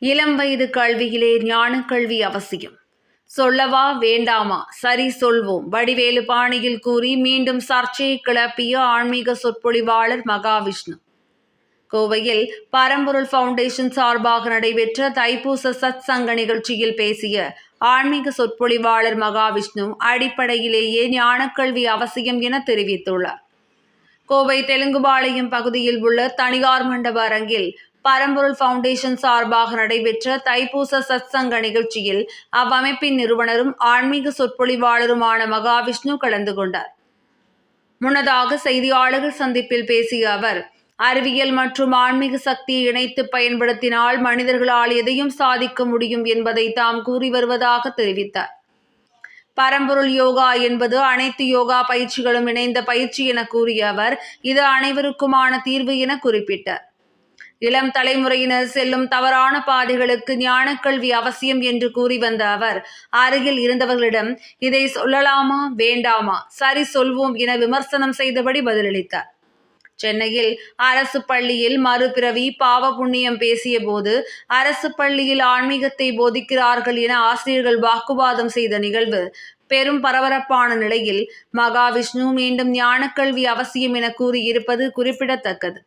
இளம் வயது கல்வியிலே ஞான கல்வி அவசியம். சொல்லவா வேண்டாமா? சரி சொல்வோம். வடிவேலு பாணியில் கூறி மீண்டும் சர்ச்சையை கிளப்பிய ஆன்மீக சொற்பொழிவாளர் மகாவிஷ்ணு. கோவையில் பரம்பொருள் ஃபவுண்டேஷன் சார்பாக நடைபெற்ற தைப்பூச சத் சங்க நிகழ்ச்சியில் பேசிய ஆன்மீக சொற்பொழிவாளர் மகாவிஷ்ணு அடிப்படையிலேயே ஞானக்கல்வி அவசியம் என தெரிவித்துள்ளார். கோவை தெலுங்குபாளையம் பகுதியில் உள்ள தனியார் மண்டப அரங்கில் பரம்பொருள் ஃபவுண்டேஷன் சார்பாக நடைபெற்ற தைப்பூச சத்சங்க நிகழ்ச்சியில் அவ்வமைப்பின் நிறுவனரும் ஆன்மீக சொற்பொழிவாளருமான மகாவிஷ்ணு கலந்து கொண்டார். முன்னதாக செய்தியாளர்கள் சந்திப்பில் பேசிய அவர் அறிவியல் மற்றும் ஆன்மீக சக்தியை இணைத்து பயன்படுத்தினால் மனிதர்களால் எதையும் சாதிக்க முடியும் என்பதை தாம் கூறி வருவதாக தெரிவித்தார். பரம்பொருள் யோகா என்பது அனைத்து யோகா பயிற்சிகளும் இணைந்த பயிற்சி என கூறிய அவர் இது அனைவருக்குமான தீர்வு என குறிப்பிட்டார். இளம் தலைமுறையினர் செல்லும் தவறான பாதைகளுக்கு ஞானக்கல்வி அவசியம் என்று கூறி வந்த அவர் அருகில் இருந்தவர்களிடம் இதை சொல்லலாமா வேண்டாமா சரி சொல்வோம் என விமர்சனம் செய்தபடி பதிலளித்தார். சென்னையில் அரசு பள்ளியில் மறுபிறவி பாவ புண்ணியம் பேசிய போது அரசு பள்ளியில் ஆன்மீகத்தை போதிக்கிறார்கள் என ஆசிரியர்கள் வாக்குவாதம் செய்த நிகழ்வு பெரும் பரபரப்பான நிலையில் மகாவிஷ்ணு மீண்டும் ஞானக்கல்வி அவசியம் என கூறியிருப்பது குறிப்பிடத்தக்கது.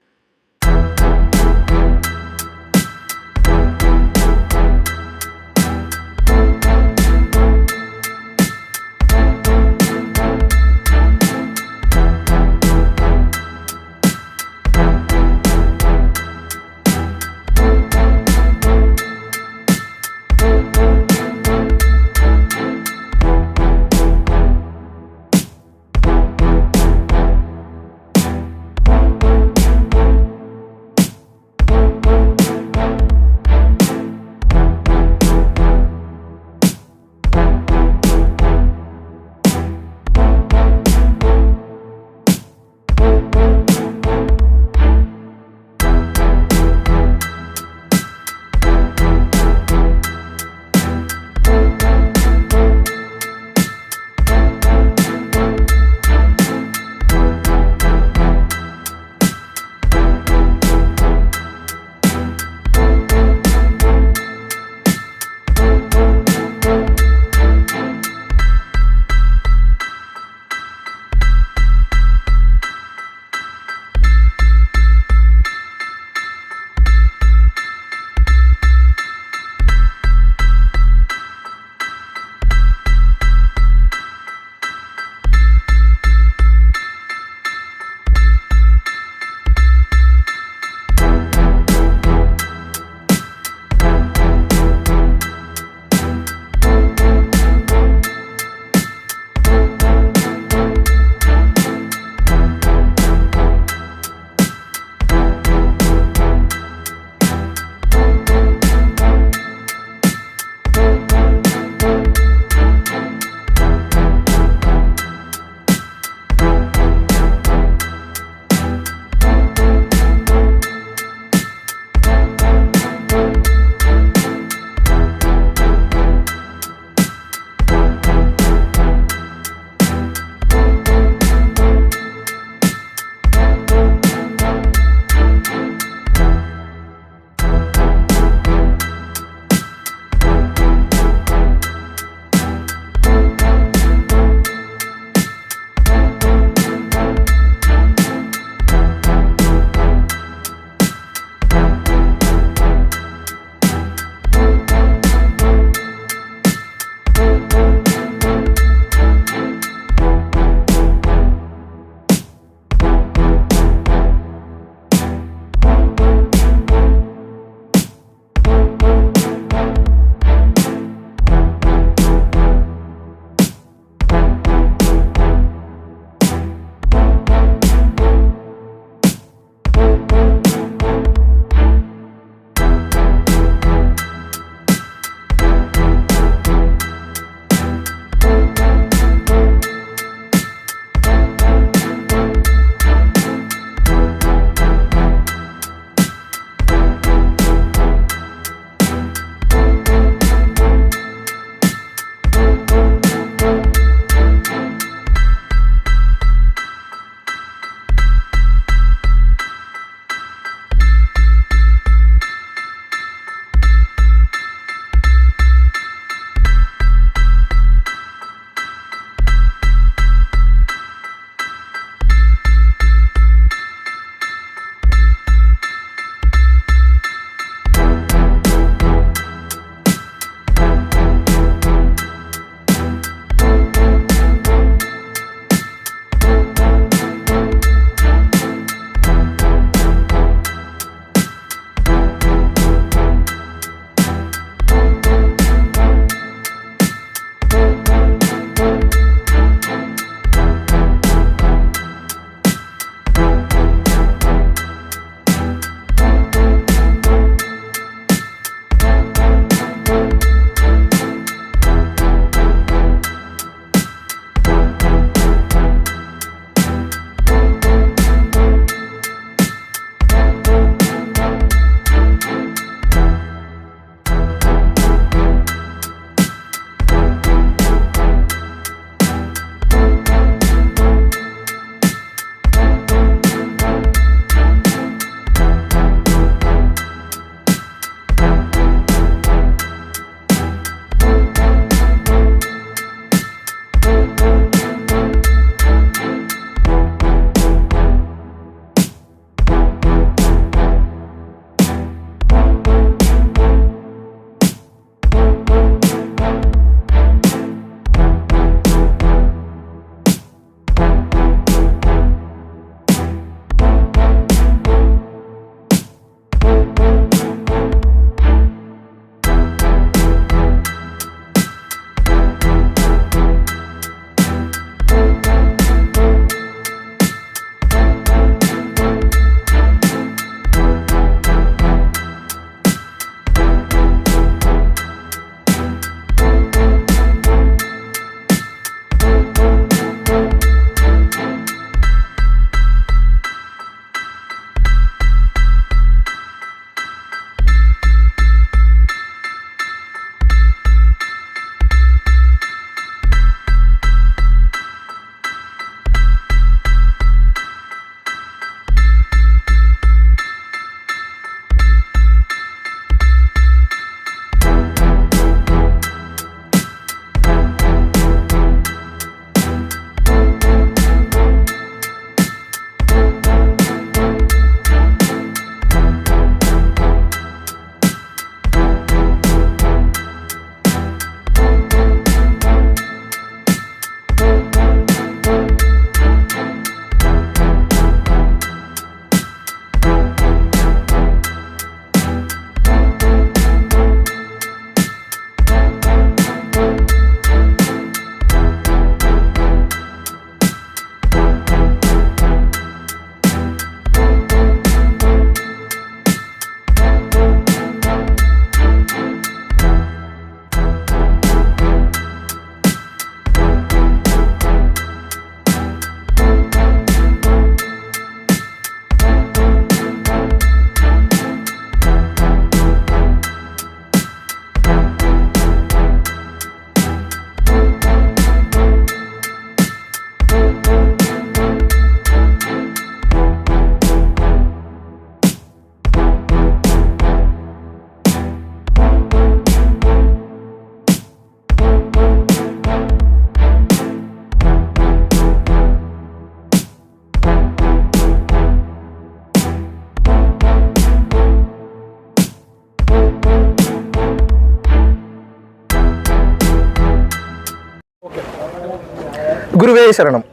குருவே சரணம்.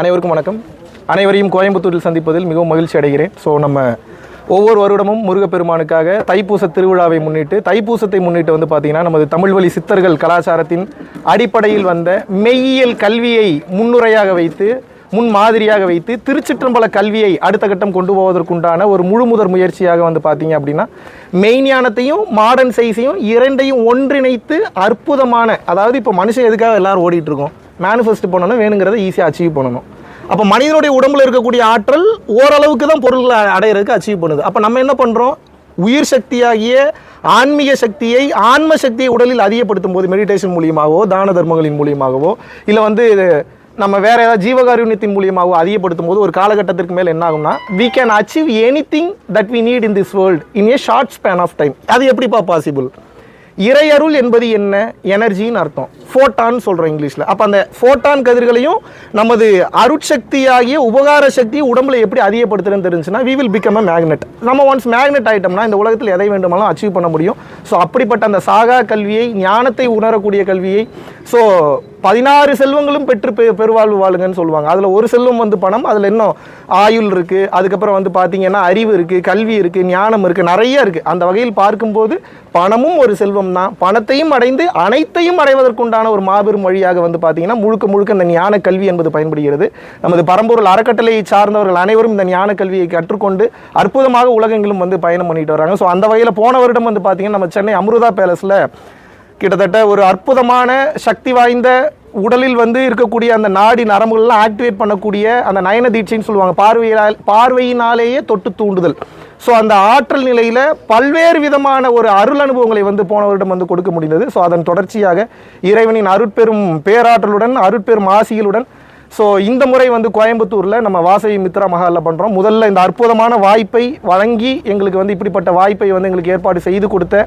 அனைவருக்கும் வணக்கம். அனைவரையும் கோயம்புத்தூரில் சந்திப்பதில் மிகவும் மகிழ்ச்சி அடைகிறேன். ஸோ நம்ம ஒவ்வொரு வருடமும் முருகப்பெருமானுக்காக தைப்பூச திருவிழாவை முன்னிட்டு தைப்பூசத்தை முன்னிட்டு வந்து பார்த்திங்கன்னா நமது தமிழ் வழி சித்தர்கள் கலாச்சாரத்தின் அடிப்படையில் வந்த மெய்யியல் கல்வியை முன்னுரையாக வைத்து முன் மாதிரியாக வைத்து திருச்சிற்றம்பல கல்வியை அடுத்த கட்டம் கொண்டு போவதற்குண்டான ஒரு முழு முதற் முயற்சியாக வந்து பார்த்தீங்க அப்படின்னா மெய்ஞானத்தையும் மாடர்ன் சைஸையும் இரண்டையும் ஒன்றிணைத்து அற்புதமான அதாவது இப்போ மனுஷன் எதுக்காக எல்லாரும் ஓடிட்டு இருக்கோம்? மேனிஃபெஸ்ட் பண்ணணும் வேணுங்கிறத ஈஸியாக அச்சீவ் பண்ணணும். அப்போ மனிதனுடைய உடம்புல இருக்கக்கூடிய ஆற்றல் ஓரளவுக்கு தான் பொருள்களை அடையிறதுக்கு அச்சீவ் பண்ணுது. அப்போ நம்ம என்ன பண்ணுறோம் உயிர் சக்தியாகிய ஆன்மீக சக்தியை ஆன்ம சக்தியை உடலில் அதிகப்படுத்தும் போது மெடிடேஷன் மூலியமாகவோ தான தர்மங்களின் மூலியமாகவோ இல்லை வந்து நம்ம வேற ஏதாவது ஜீவகாருண்யத்தின் மூலியமாகவோ அதிகப்படுத்தும் போது ஒரு காலகட்டத்திற்கு மேல் என்ன ஆகும்னா we can achieve anything that we need in this world in a short span of time அது எப்படிப்பா பாசிபிள் இறையருள் என்பது என்ன? எனர்ஜின்னு அர்த்தம். ஃபோட்டான் சொல்கிறோம் இங்கிலீஷில். அப்போ அந்த ஃபோட்டான் கதிர்களையும் நமது அருட்சக்தியாகிய உபகார சக்தி உடம்புல எப்படி அதிகப்படுத்துறதுன்னு தெரிஞ்சுன்னா we will become a magnet நம்ம ஒன்ஸ் மேக்னெட் ஆகிட்டோம்னா இந்த உலகத்தில் எதை வேண்டுமானாலும் அச்சீவ் பண்ண முடியும். ஸோ அப்படிப்பட்ட அந்த சாகா கல்வியை ஞானத்தை உணரக்கூடிய கல்வியை ஸோ பதினாறு செல்வங்களும் பெற்று பெ பெருவாழ்வு வாழுங்கன்னு சொல்லுவாங்க. அதில் ஒரு செல்வம் வந்து பணம் அதில் இன்னும் ஆயுள் இருக்குது அதுக்கப்புறம் வந்து பார்த்தீங்கன்னா அறிவு இருக்குது கல்வி இருக்குது ஞானம் இருக்குது நிறைய இருக்குது அந்த வகையில் பார்க்கும்போது பணமும் ஒரு செல்வம் தான். பணத்தையும் அடைந்து அனைத்தையும் அடைவதற்குண்டான ஒரு மாபெரும் வழியாக வந்து பார்த்தீங்கன்னா முழுக்க முழுக்க இந்த ஞான கல்வி என்பது பயன்படுகிறது. நமது பரம்பொருள் அறக்கட்டளையை சார்ந்தவர்கள் அனைவரும் இந்த ஞான கல்வியை கற்றுக்கொண்டு அற்புதமாக உலகெங்கிலும் வந்து பயணம் பண்ணிட்டு வராங்க. ஸோ அந்த வகையில் போன வருடம் வந்து பார்த்தீங்கன்னா நம்ம சென்னை அமிர்தா பேலஸில் கிட்டத்தட்ட ஒரு அற்புதமான சக்தி வாய்ந்த உடலில் வந்து இருக்கக்கூடிய அந்த நாடி நரம்புகள்லாம் ஆக்டிவேட் பண்ணக்கூடிய அந்த நயன தீட்சைன்னு சொல்லுவாங்க. பார்வையால் பார்வையினாலேயே தொட்டு தூண்டுதல். ஸோ அந்த ஆற்றல் நிலையில் பல்வேறு விதமான ஒரு அருள் அனுபவங்களை வந்து போனவரிடம் வந்து கொடுக்க முடிந்தது. ஸோ அதன் தொடர்ச்சியாக இறைவனின் அருட்பெரும் பேராற்றலுடன் அருட்பெரும் ஆசிகளுடன் ஸோ இந்த முறை வந்து கோயம்புத்தூரில் நம்ம வாசவி மித்ரா மஹாலில் பண்ணுறோம் முதல்ல இந்த அற்புதமான வாய்ப்பை வழங்கி எங்களுக்கு வந்து இப்படிப்பட்ட வாய்ப்பை வந்து எங்களுக்கு ஏற்பாடு செய்து கொடுத்த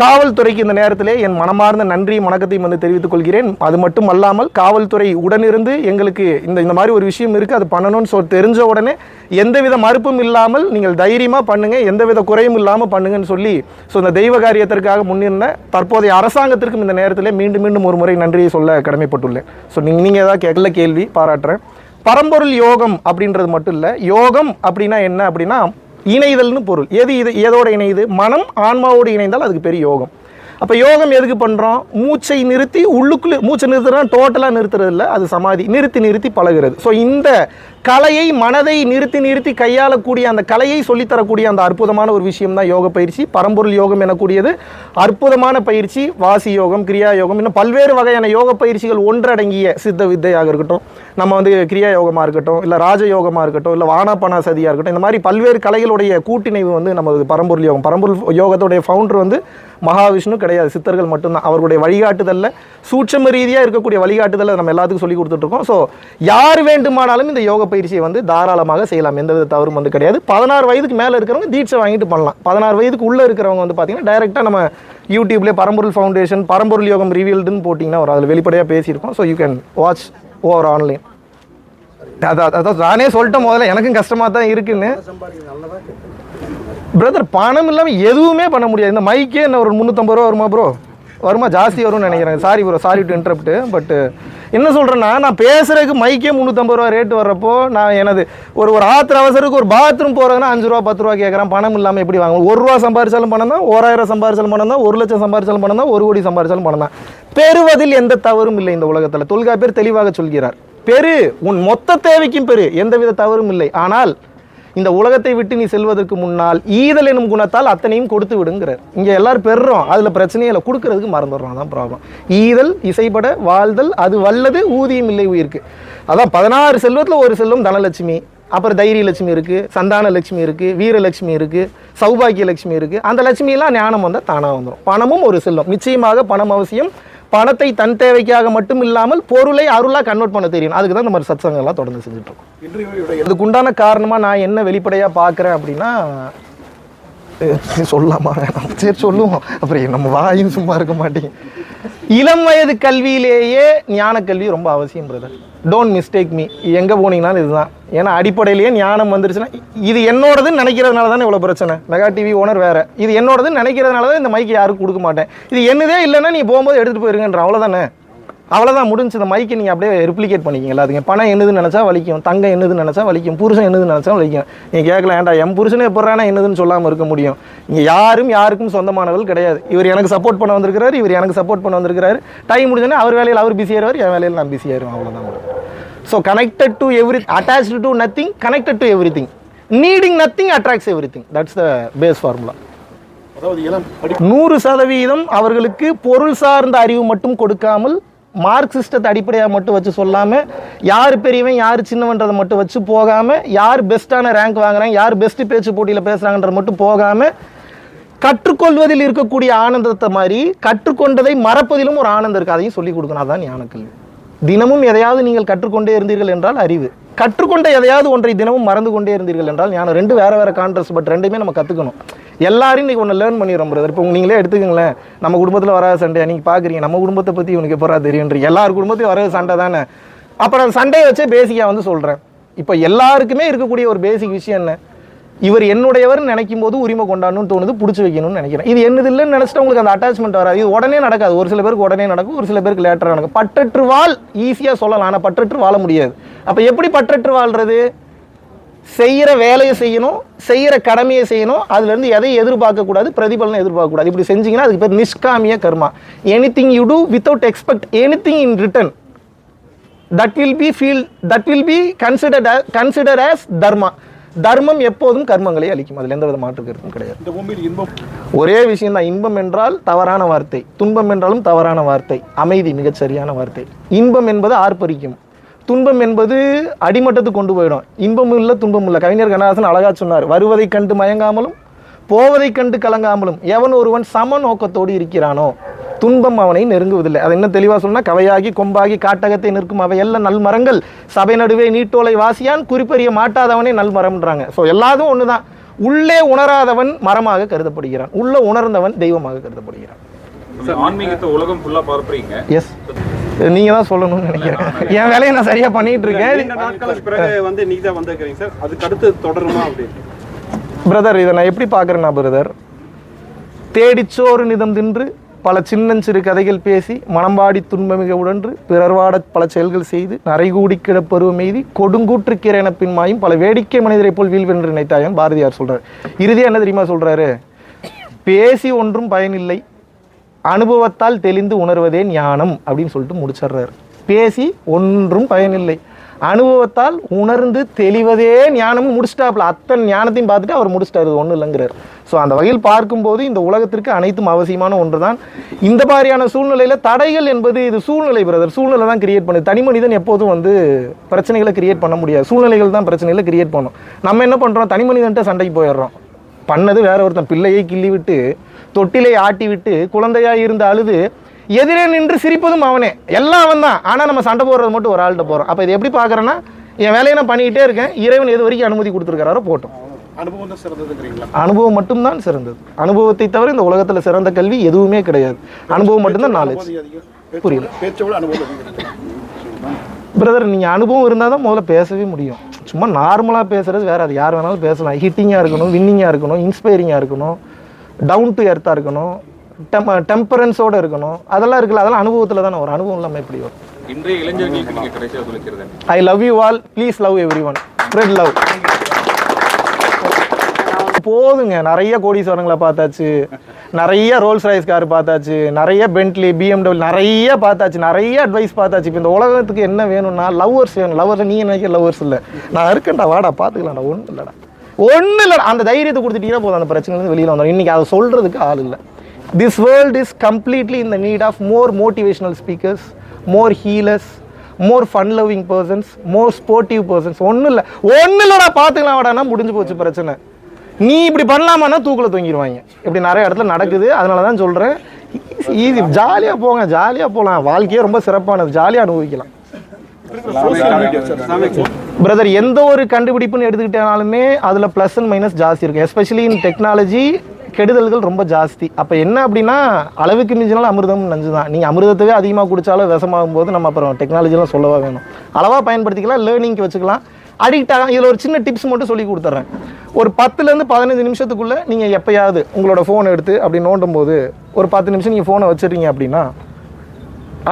காவல்துறைக்கு இந்த நேரத்திலே என் மனமார்ந்த நன்றியும் வணக்கத்தையும் வந்து தெரிவித்துக் கொள்கிறேன். அது மட்டும் அல்லாமல் காவல்துறை உடனிருந்து எங்களுக்கு இந்த இந்த மாதிரி ஒரு விஷயம் இருக்குது அது பண்ணணும்னு சொல் தெரிஞ்ச உடனே எந்தவித மறுப்பும் இல்லாமல் நீங்கள் தைரியமாக பண்ணுங்கள் எந்தவித குறையும் இல்லாமல் பண்ணுங்கன்னு சொல்லி ஸோ இந்த தெய்வ காரியத்திற்காக முன்னிருந்த தற்போதைய அரசாங்கத்திற்கும் இந்த நேரத்திலே மீண்டும் மீண்டும் ஒரு முறை நன்றியை சொல்ல கடமைப்பட்டுள்ளேன். ஸோ நீங்கள் நீங்கள் ஏதாவது கேட்கல கேள்வி பாராட்டுறேன். பரம்பொருள் யோகம் அப்படின்றது மட்டும் இல்லை யோகம் அப்படின்னா என்ன அப்படின்னா இணைதல்னு பொருள். எது இது? எதோடு இணையுது மனம் ஆன்மாவோடு இணைந்தால் அதுக்கு பெரிய யோகம். அப்போ யோகம் எதுக்கு பண்ணுறோம் மூச்சை நிறுத்தி உள்ளுக்குள்ளே மூச்சை நிறுத்துறோம் டோட்டலாக நிறுத்துறது இல்லை அது சமாதி. நிறுத்தி நிறுத்தி பழகுறது. ஸோ இந்த கலையை மனதை நிறுத்தி நிறுத்தி கையாளக்கூடிய அந்த கலையை சொல்லித்தரக்கூடிய அந்த அற்புதமான ஒரு விஷயம் தான் யோக பயிற்சி. பரம்பொருள் யோகம் எனக்கூடியது அற்புதமான பயிற்சி. வாசி யோகம் கிரியா யோகம் இன்னும் பல்வேறு வகையான யோக பயிற்சிகள் ஒன்றடங்கிய சித்த வித்தையாக இருக்கட்டும். நம்ம வந்து கிரியா யோகமாக இருக்கட்டும் இல்லை ராஜ யோகமாக இருக்கட்டும் இல்லை வானாபனா சதியாக இருக்கட்டும் இந்த மாதிரி பல்வேறு கலைகளுடைய கூட்டிணைவு வந்து நமது பரம்பொருள் யோகம். பரம்பொருள் யோகத்துடைய ஃபவுண்டர் வந்து மகாவிஷ்ணு கிடையாது. சித்தர்கள் மட்டும்தான். அவருடைய வழிகாட்டுதலில் சூட்சம ரீதியாக இருக்கக்கூடிய வழிகாட்டுதலை நம்ம எல்லாத்துக்கும் சொல்லி கொடுத்துட்ருக்கோம் ஸோ யார் வேண்டுமானாலும் இந்த யோக பயிற்சியை வந்து தாராளமாக செய்யலாம். எந்த வித தவறும் வந்து கிடையாது. பதினாறு வயதுக்கு மேலே இருக்கிறவங்க தீட்சை வாங்கிட்டு பண்ணலாம். பதினாறு வயதுக்கு உள்ளே இருக்கிறவங்க வந்து பார்த்தீங்கன்னா டைரெக்டாக நம்ம யூடியூப்லேயே பரம்பொருள் ஃபவுண்டேஷன் பரம்பொருள் யோகம் ரிவீல்டுன்னு போட்டிங்கன்னா ஒரு அதில் வெளிப்படையாக பேசியிருக்கோம். So you can watch over online அதான் அதான் நானே சொல்லிட்டேன் முதல்ல. எனக்கும் கஷ்டமாக தான் இருக்குன்னு. பிரதர் பணம் இல்லாமல் எதுவுமே பண்ண முடியாது. இந்த மைக்கே என்ன ஒரு முந்நூற்றம்பது ரூபா வருமா ப்ரோ வருமா? ஜாஸ்தி வரும்னு நினைக்கிறேன். Sorry bro sorry to interrupt but என்ன சொல்கிறேன்னா நான் பேசுகிறதுக்கு மைக்கே முந்நூற்றம்பது ரூபா ரேட்டு வர்றப்போ நான் எனது ஒரு ஒரு ஆத்திர அவசரத்துக்கு ஒரு பாத்ரூம் போகிறதுனா அஞ்சு ரூபா பத்து ரூபா கேட்குறேன். பணம் இல்லாமல் எப்படி வாங்க ஒரு ரூபா சம்பாரிச்சாலும் பணம் தான் ஓராயிரம் சம்பாரிச்சாலும் பணம் தான் ஒரு லட்சம் சம்பாரிச்சாலும் பணம் தான் ஒரு கோடி சம்பாரிச்சாலும் பணம் தான். பெறுவதில் எந்த தவறும் இல்லை இந்த உலகத்தில். தொல்காப்பியர் தெளிவாக சொல்கிறார். பெரு உன் மொத்த தேவைக்கும் பெரு. எந்தவித தவறும் இல்லை. ஆனால் இந்த உலகத்தை விட்டு நீ செல்வதற்கு முன்னால் ஈதல் எனும் குணத்தால் அத்தனையும் கொடுத்து விடுங்கிறார். இங்கே எல்லாரும் பெறுறோம் அதில் பிரச்சனையே இல்லை. கொடுக்கறதுக்கு மறந்துடுறோம். அதான் ப்ராப்ளம் ஈதல் இசைப்பட வாழ்தல் அது வல்லது ஊதியம் இல்லை உயிருக்கு. அதான் பதினாறு செல்வத்தில் ஒரு செல்வம் தனலட்சுமி. அப்புறம் தைரிய லட்சுமி இருக்குது சந்தான லட்சுமி இருக்குது வீரலட்சுமி இருக்குது சௌபாகிய லட்சுமி இருக்குது அந்த லட்சுமியெல்லாம் ஞானம் வந்தால் தானாக வந்துடும் பணமும் ஒரு செல்வம். நிச்சயமாக பணம் அவசியம். பணத்தை தன் தேவைக்காக மட்டும் இல்லாமல் பொருளை அருளாக கன்வெர்ட் பண்ண தெரியும். அதுக்கு தான் இந்த மாதிரி சத்சங்கெல்லாம் தொடர்ந்து செஞ்சுட்டு இருக்கோம் இதுக்கு உண்டான காரணமாக நான் என்ன வெளிப்படையாக பார்க்குறேன் அப்படின்னா சொல்லாமா வேணாம். சரி சொல்லுவோம். அப்புறம் நம்ம வாயும் சும்மா இருக்க மாட்டேங்க இளம் வயது கல்வியிலேயே ஞான கல்வி ரொம்ப அவசியம் பிரதர் டோன்ட் மிஸ்டேக் மீ எங்கே போனீங்கனாலும் இதுதான். ஏன்னா அடிப்படையிலேயே ஞானம் வந்துருச்சுன்னா இது என்னோடதுன்னு நினைக்கிறதுனால தானே இவ்வளோ பிரச்சனை. மெகா டிவி ஓனர் வேற. இது என்னோடதுன்னு நினைக்கிறதுனால தான் இந்த மைக்கு யாருக்கும் கொடுக்க மாட்டேன். இது என்னதே இல்லைன்னா நீ போகும்போது எடுத்துகிட்டு போயிருங்கன்ற அவ்வளோதானே அவ்வளோதான் முடிஞ்சு இந்த மைக்கை நீங்கள் அப்படியே ரெப்ளிகேட் பண்ணிக்கிங்க எல்லாத்துக்கும் பணம் என்னதுன்னு நினச்சா வலிக்கும். தங்கம் என்னதுன்னு நினச்சா வலிக்கும். புருஷன் என்னதுன்னு நினச்சா வலிக்கும். நீங்கள் கேட்கலாம் ஏன்டா என் புருஷனே எப்பட்றானா என்னதுன்னு சொல்லாமல் இருக்க முடியும்? இங்கே யாரும் யாருக்கும் சொந்தமானவர்கள் கிடையாது. இவர் எனக்கு சப்போர்ட் பண்ண வந்திருக்கிறாரு இவர் எனக்கு சப்போர்ட் பண்ண வந்திருக்கிறாரு. டைம் முடிஞ்சோடனே அவர் வேலையில் அவர் பிஸியாயிருவார் என் வேலையில் நான் பிஸியாயிருவேன் அவ்வளோதான் so connected to every attached to nothing connected to everything needing nothing attracts everything that's the base formula நூறு சதவீதம் அவர்களுக்கு பொருள் சார்ந்த அறிவு மட்டும் கொடுக்காமல் மார்க் சிஸ்டத்தை அடிப்படையாக மட்டும் வச்சு சொல்லாமல் யார் பெரியவன் யார் சின்னவன்றதை மட்டும் வச்சு போகாமல் யார் பெஸ்ட்டான ரேங்க் வாங்குறாங்க யார் பெஸ்ட் பேச்சு போட்டியில் பேசுகிறாங்கன்றது மட்டும் போகாமல் கற்றுக்கொள்வதில் இருக்கக்கூடிய ஆனந்தத்தை மாதிரி கற்றுக்கொண்டதை மறப்பதிலும் ஒரு ஆனந்தம் இருக்குது அதையும் சொல்லிக் கொடுக்கணும். அதான் ஞானக்கல்வி. தினமும் எதையாவது நீங்கள் கற்றுக்கொண்டே இருந்தீர்கள் என்றால் அறிவு. கற்றுக்கொண்ட எதையாவது ஒன்றை தினமும் மறந்து கொண்டே இருந்தீர்கள் என்றால் ஞானம். ரெண்டு வேறு வேறு கான்ட்ரஸ் பட் ரெண்டுமே நம்ம கற்றுக்கணும் எல்லாரும் இன்னைக்கு ஒன்று லேர்ன் பண்ணிடுறோம் பிரதர் இப்போ நீங்களே எடுத்துக்கங்களேன். நம்ம குடும்பத்தில் வராத சண்டை நீங்கள் பார்க்குறீங்க நம்ம குடும்பத்தை பற்றி உனக்கு எப்போ தெரியுன்றீங்க எல்லார் குடும்பத்தையும் வராத சண்டை தானே? அப்புறம் அந்த சண்டையை வச்சே பேசிக்காக வந்து சொல்கிறேன் இப்போ எல்லாருக்குமே இருக்கக்கூடிய ஒரு பேசிக் விஷயம் என்ன? இவர் என்னுடையவர்னு நினைக்கும் போது உரிமை கொண்டாடணும்னு தோணுது பிடிச்சி வைக்கணும்னு நினைக்கிறேன். இது என்னது இல்லைன்னு நினச்சிட்டு உங்களுக்கு அந்த அட்டாச்மெண்ட் வராது. இது உடனே நடக்காது. ஒரு சில பேருக்கு உடனே நடக்கும் ஒரு சில பேருக்கு லேட்டராக நடக்கும். பற்றற்று வாழ் ஈஸியாக சொல்லலாம். ஆனால் பற்றற்று வாழ முடியாது. அப்போ எப்படி பற்றற்று வாழ்றது? செய்கிற வேலையை செய்யணும் செய்கிற கடமையை செய்யணும் அதுலேருந்து எதையும் எதிர்பார்க்கக்கூடாது பிரதிபலனை எதிர்பார்க்கக்கூடாது இப்படி செஞ்சீங்கன்னா அதுக்கு பேர் நிஷ்காமிய கர்மா. Anything you do without expect anything in return that will be feel that will be considered consider as தர்மா தர்மம் எப்போதும் கர்மங்களை அளிக்கும். அதில் எந்த வித மாற்று கருத்தும் கிடையாது. ஒரே விஷயம் தான் இன்பம் என்றால் தவறான வார்த்தை துன்பம் என்றாலும் தவறான வார்த்தை அமைதி மிகச் சரியான வார்த்தை. இன்பம் என்பது ஆர்ப்பரிக்கும். துன்பம் என்பது அடிமட்டத்துக்கு கொண்டு போயிடும். இன்பமும் இல்லை துன்பமும் இல்லை. கவிஞர் கண்ணதாசன் அழகா சொன்னார் வருவதைக் கண்டு மயங்காமலும் போவதைக் கண்டு கலங்காமலும் எவன் ஒருவன் சம நோக்கத்தோடு இருக்கிறானோ? துன்பம் அவனை நெருங்குவதில்லை. அது என்ன தெளிவாக சொன்னா கவையாகி கொம்பாகி காட்டகத்தை நிற்கும் அவை எல்லாம் நல் மரங்கள். சபை நடுவே நீட்டோலை வாசியான் குறிப்பறிய மாட்டாதவனே நல் மரம்ன்றாங்க. ஸோ எல்லாதும் ஒன்று தான் உள்ளே உணராதவன் மரமாக கருதப்படுகிறான். உள்ள உணர்ந்தவன் தெய்வமாக கருதப்படுகிறான். ஆன்மீகத்தை உலகம் ஃபுல்லா பார்ப்பறீங்க. எஸ் நீங்க தான் சொல்லணும்னு நினைக்கிறேன். என் வேலையை நான் சரியா பண்ணிட்டு இருக்கேன் வந்து நீங்க தான் வந்திருக்கிறீங்க சார். அதுக்கு அடுத்து தொடருமா அப்படின்னு பிரதர் இதை நான் எப்படி பார்க்குறேன்னா பிரதர் தேடிச்சோறு நிதம் தின்று பல சின்னஞ்சிறு கதைகள் பேசி மனம்பாடி துன்பமிக உடன்று பிறர்வாட பல செயல்கள் செய்து நரைகூடி கிடப்பருவம் எய்தி கொடுங்கூற்றுக்கிறென பின்மாயும் பல வேடிக்கை மனிதரை போல் வீழ்வென்று நினைத்தாயன் பாரதியார் சொல்றாரு. இறுதியா என்ன தெரியுமா சொல்றாரு? பேசி ஒன்றும் பயனில்லை அனுபவத்தால் தெளிந்து உணர்வதே ஞானம் அப்படின்னு சொல்லிட்டு முடிச்சிடுறாரு. பேசி ஒன்றும் பயனில்லை. அனுபவத்தால் உணர்ந்து தெளிவதே ஞானமும் முடிச்சிட்டாப்புல. அத்தனை ஞானத்தையும் பார்த்துட்டு அவர் முடிச்சிட்டாரு. ஒன்றும் இல்லைங்கிறார். ஸோ அந்த வகையில் பார்க்கும்போது இந்த உலகத்திற்கு அனைத்தும் அவசியமான ஒன்று தான் இந்த மாதிரியான சூழ்நிலையில் தடைகள் என்பது இது சூழ்நிலை பிரதர் சூழ்நிலை தான் கிரியேட் பண்ணுது. தனி மனிதன் எப்போதும் வந்து பிரச்சனைகளை கிரியேட் பண்ண முடியாது. சூழ்நிலைகள் தான் பிரச்சனைகளை கிரியேட் பண்ணும். நம்ம என்ன பண்ணுறோம் தனி மனிதன்ட்ட சண்டைக்கு போயிடுறோம். பண்ணது வேற ஒருத்தன். பிள்ளையை கிள்ளி விட்டு தொட்டிலை ஆட்டி விட்டு குழந்தையா இருந்து அழுது எதிரே நின்று சிரிப்பதும் அவனே. எல்லாம் அவன் தான் ஆனால் நம்ம சண்டை போடுறது மட்டும் ஒரு ஆள்கிட்ட போகிறோம் அப்போ இது எப்படி பார்க்குறேன்னா என் வேலையை நான் பண்ணிக்கிட்டே இருக்கேன். இறைவன் எது வரைக்கும் அனுமதி கொடுத்துருக்காரோ போட்டோம். அனுபவம் தான் சிறந்ததுங்கிறீங்களா? அனுபவம் மட்டும்தான் சிறந்தது. அனுபவத்தை தவிர இந்த உலகத்தில் சிறந்த கல்வி எதுவுமே கிடையாது. அனுபவம் மட்டும்தான் நாலேஜ் புரியல. பிரதர் நீங்கள் அனுபவம் இருந்தால் தான் முதல்ல பேசவே முடியும். சும்மா நார்மலாக பேசுறது வேற. அது யார் வேணாலும் பேசலாம். ஹிட்டிங்காக இருக்கணும் வின்னிங்காக இருக்கணும் இன்ஸ்பைரிங்காக இருக்கணும் டவுன் டு எர்த்தாக இருக்கணும் டெம் டெம்பரன்ஸோடு இருக்கணும். அதெல்லாம் இருக்குல்ல அதெல்லாம் அனுபவத்தில் தானே ஒரு அனுபவம் இல்லாமல் எப்படி வரும்? இன்றைய இளைஞர்களுக்கு சொல்லிக்கிறது? I love you all please love everyone spread love போதுங்க. நிறைய கோடீஸ்வரங்களை பார்த்தாச்சு. நிறைய ரோல்ஸ் ரைஸ் கார் பார்த்தாச்சு. நிறைய பென்ட்லி பிஎம்டபிள்யூ நிறைய பார்த்தாச்சு. நிறைய அட்வைஸ் பார்த்தாச்சு. இப்போ இந்த உலகத்துக்கு என்ன வேணும்னா லவ்வர்ஸ் வேணும். லவ்வர்ஸ் நீ நினைக்க லவ்வர்ஸ் இல்லை. நான் இருக்கேன்டா வாடா பார்த்துக்கலாம்டா ஒன்றும் இல்லைடா. ஒன்றும் இல்லை அந்த தைரியத்தை கொடுத்துட்டீங்கன்னா போதும். அந்த பிரச்சனைலேருந்து வெளியில் வந்தோம். இன்றைக்கி அதை சொல்கிறதுக்கு ஆள் இல்லை. திஸ் வேர்ல்ட் இஸ் கம்ப்ளீட்லி இந்த need of more motivational speakers more healers more fun loving persons more sportive persons ஒன்றும் இல்லை. ஒன்றும் இல்லைடா பார்த்துக்கலாம் வாடானா முடிஞ்சு போச்சு பிரச்சனை. நீ இப்படி பண்ணலாமான்னா தூக்கில் தொங்கிடுவாங்க இப்படி நிறைய இடத்துல நடக்குது. அதனால தான் சொல்கிறேன் ஈஸி ஜாலியாக போங்க. ஜாலியாக போகலாம் வாழ்க்கையே ரொம்ப சிறப்பானது. ஜாலியாக அனுபவிக்கலாம். பிரதர் எந்த ஒரு கண்டுபிடிப்புன்னு எடுத்துக்கிட்டாலுமே அதில் ப்ளஸ் அண்ட் மைனஸ் ஜாஸ்தி இருக்கும். எஸ்பெஷலி இன் டெக்னாலஜி கெடுதல்கள் ரொம்ப ஜாஸ்தி. அப்போ என்ன அப்படின்னா அளவுக்கு மிஞ்சினாலும் அமிர்தம் நஞ்சு தான் நீங்கள் அமிர்தத்தவே அதிகமாக குடித்தாலும் விஷமாகும் போது நம்ம அப்புறம் டெக்னாலஜிலாம் சொல்லவா வேணும். அளவாக பயன்படுத்திக்கலாம் லேர்னிங்க்கு வச்சுக்கலாம். அடிக்ட் ஆகும் இதில் ஒரு சின்ன டிப்ஸ் மட்டும் சொல்லி கொடுத்துட்றேன் ஒரு பத்துலேருந்து பதினஞ்சு நிமிஷத்துக்குள்ளே நீங்கள் எப்போயாவது உங்களோட ஃபோனை எடுத்து அப்படி நோண்டும் போது ஒரு பத்து நிமிஷம் நீங்கள் ஃபோனை வச்சிடுறீங்க அப்படின்னா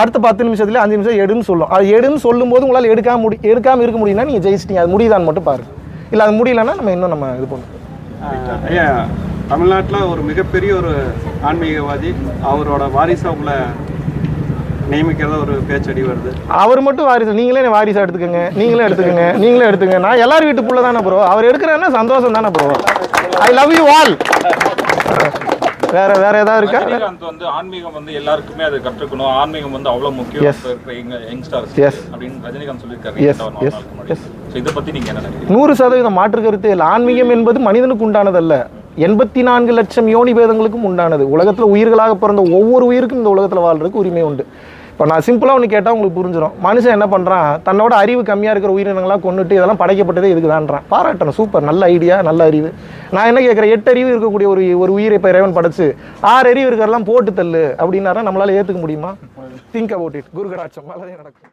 அடுத்த பத்து நிமிஷத்துல அஞ்சு நிமிஷம் எடுன்னு சொல்லும். அது எடுன்னு சொல்லும்போது உங்களால் எடுக்காம முடி எடுக்காமல் இருக்க முடியும்னா நீங்கள் ஜெயிச்சிட்டீங்க. அது முடியுதான்னு மட்டும் பாருங்கள் இல்லை அது முடியலன்னா நம்ம இன்னும் நம்ம இது பண்ணுவோம் ஐயா தமிழ்நாட்டில் ஒரு மிகப்பெரிய ஒரு ஆன்மீகவாதி அவரோட வாரிசா உள்ள நியமிக்கிறதா ஒரு பேச்சடி வருது. அவர் மட்டும் வாரிசு நீங்களே வாரிசா எடுத்துக்கோங்க நீங்களே எடுத்துக்கோங்க நீங்களே எடுத்துங்க நான் எல்லார் வீட்டு புள்ள தானே ப்ரோ அவர் எடுக்கிறேன்னா சந்தோஷம் தானே bro I love you all வேற வேற ஏதாவது இருக்கா? ரஜினிகாந்த் வந்து ஆன்மீகம் வந்து எல்லாருக்குமே அது கற்றுக்கணும். ஆன்மீகம் வந்து அவ்வளவு முக்கியம் யங்ஸ்டர்ஸ் Yes. அப்படின்னு ரஜினிகாந்த் சொல்லியிருக்காரு. Yes. So இதை பத்தி நீங்க என்ன நினைக்கிறீங்க? நூறு சதவீதம் மாற்று கருத்து இல்லை. ஆன்மீகம் என்பது மனிதனுக்கு உண்டானதல்ல. எண்பத்தி நான்கு லட்சம் யோனி பேதங்களுக்கும் உண்டானது. உலகத்தில் உயிர்களாக பிறந்த ஒவ்வொரு உயிருக்கும் இந்த உலகத்தில் வாழ்றதுக்கு உரிமை உண்டு. இப்போ நான் சிம்பிளாக ஒன்று கேட்டால் உங்களுக்கு புரிஞ்சிடும் மனுஷன் என்ன பண்ணுறான் தன்னோட அறிவு கம்மியாக இருக்கிற உயிரினங்களாக கொண்டுட்டு இதெல்லாம் படைக்கப்பட்டதே இதுக்கு தான்றான் பாராட்டணும் சூப்பர் நல்ல ஐடியா நல்ல அறிவு. நான் என்ன கேட்குறேன் எட்டு அறிவு இருக்கக்கூடிய ஒரு ஒரு உயிரை இப்போ இறைவன் படைச்சு ஆறு அறிவு இருக்கிறதெல்லாம் போட்டு தள்ளு அப்படின்னாரா நம்மளால் ஏற்றுக்க முடியுமா? திங்க் அபவுட் இட் குருகராட்சம் நல்லதே நடக்கும்.